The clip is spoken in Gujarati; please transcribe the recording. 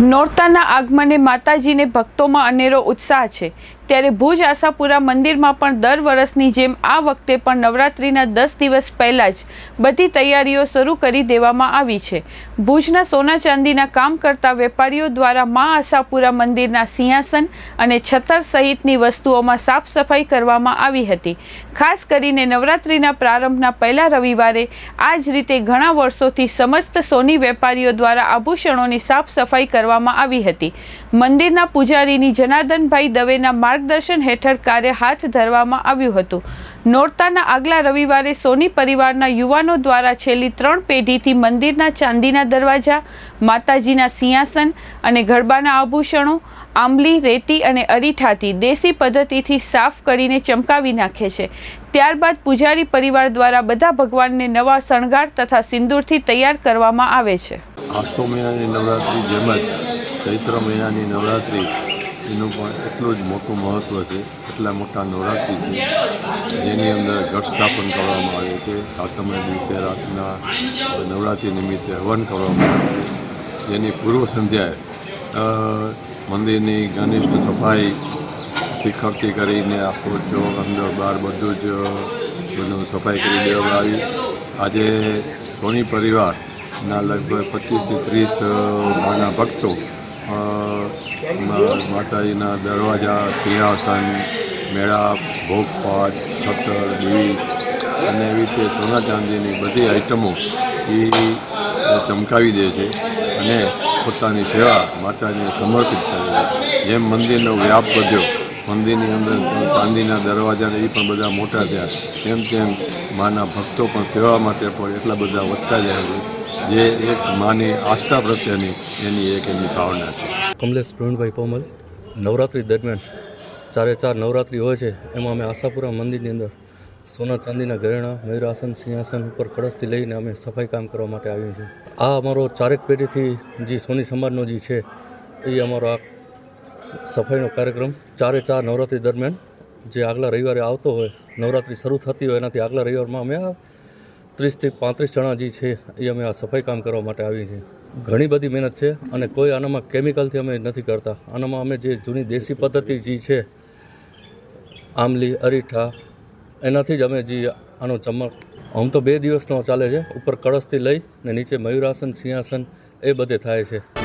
નોરતાના આગમને માતાજીને ભક્તોમાં અનેરો ઉત્સાહ છે. ત્યારે ભુજ આશાપુરા મંદિરમાં પણ દર વર્ષની જેમ આ વખતે પણ નવરાત્રિના દસ દિવસ પહેલાં જ બધી તૈયારીઓ શરૂ કરી દેવામાં આવી છે. ભુજના સોના ચાંદીના કામ કરતા વેપારીઓ દ્વારા મા આશાપુરા મંદિરના સિંહાસન અને છતર સહિતની વસ્તુઓમાં સાફ સફાઈ કરવામાં આવી હતી. ખાસ કરીને નવરાત્રિના પ્રારંભના પહેલા રવિવારે આ જ રીતે ઘણા વર્ષોથી સમસ્ત સોની વેપારીઓ દ્વારા આભૂષણોની સાફ સફાઈ કરવામાં આવી હતી. મંદિરના પૂજારીની જનાર્દનભાઈ દવેના માર્ગદર્શન હેઠળ કાર્ય હાથ ધરવામાં આવ્યું હતું. નોરતાના આગલા રવિવારે સોની પરિવારના યુવાનો દ્વારા છેલ્લી ત્રણ પેઢીથી મંદિરના ચાંદીના દરવાજા, માતાજીના સિંહાસન અને ગરબાના આભૂષણો, આંબલી, રેતી અને અરીઠાથી દેશી પદ્ધતિથી સાફ કરીને ચમકાવી નાખે છે. ત્યારબાદ પૂજારી પરિવાર દ્વારા બધા ભગવાનને નવા શણગાર તથા સિંદૂરથી તૈયાર કરવામાં આવે છે. આઠસો મહિનાની નવરાત્રિ જેમ જ ચૈત્ર મહિનાની નવરાત્રિ એનું પણ એટલું જ મોટું મહત્ત્વ છે, એટલા મોટા નવરાત્રિ છે, જેની અંદર ઘટ સ્થાપન કરવામાં આવે છે. સાતમે દિવસે રાતના નવરાત્રિ નિમિત્તે હવન કરવામાં આવે છે. જેની પૂર્વ સંધ્યાએ મંદિરની ઘનિષ્ઠ સફાઈ શિખરથી કરીને આખો ચોક અંદર બહાર બધું જ બધું સફાઈ કરી દેવામાં આવી. આજે સોની પરિવારના લગભગ પચીસથી ત્રીસ માના ભક્તો માતાજીના દરવાજા, સિંહાસન, મેળા ભોગપાટ છત્ર દેવી અને એવી રીતે સોના ચાંદીની બધી આઈટમો એ ચમકાવી દે છે અને પોતાની સેવા માતાજીને સમર્પિત કરે છે. જેમ મંદિરનો વ્યાપ વધ્યો, મંદિરની અંદર ચાંદીના દરવાજાને એ પણ બધા મોટા થયા. તેમ તેમ માના ભક્તો પણ સેવા માટે પણ એટલા બધા વધતા જાય છે. જે એક માની આસ્થા પ્રત્યેની એની એક એની ભાવના છે. કમલેશ પ્રવીણભાઈ પોમલ, નવરાત્રિ દરમિયાન ચારે ચાર નવરાત્રિ હોય છે, એમાં અમે આશાપુરા મંદિરની અંદર સોના ચાંદીના ઘરેણા, મયુરાસન, સિંહાસન ઉપર કળશથી લઈને અમે સફાઈ કામ કરવા માટે આવીએ છીએ. આ અમારો ચારેક પેઢીથી જે સોની સમાજનો જે છે, એ અમારો આ સફાઈનો કાર્યક્રમ ચારે ચાર નવરાત્રિ દરમિયાન જે આગલા રવિવારે આવતો હોય, નવરાત્રિ શરૂ થતી હોય, એનાથી આગલા રવિવારમાં અમે આ ત્રીસથી પાંત્રીસ જણા જે છે, એ અમે આ સફાઈ કામ કરવા માટે આવીએ છીએ ઘણી બધી મહેનત છે અને કોઈ આનામાં કેમિકલથી અમે નથી કરતા. આનામાં અમે જે જૂની દેશી પદ્ધતિ જે છે આમલી અરીઠા, એનાથી જ અમે જે આનો ચમક, આમ તો બે દિવસનો ચાલે છે, ઉપર કળશથી લઈ ને નીચે મયુરાસન, સિંહાસન, એ બધે થાય છે.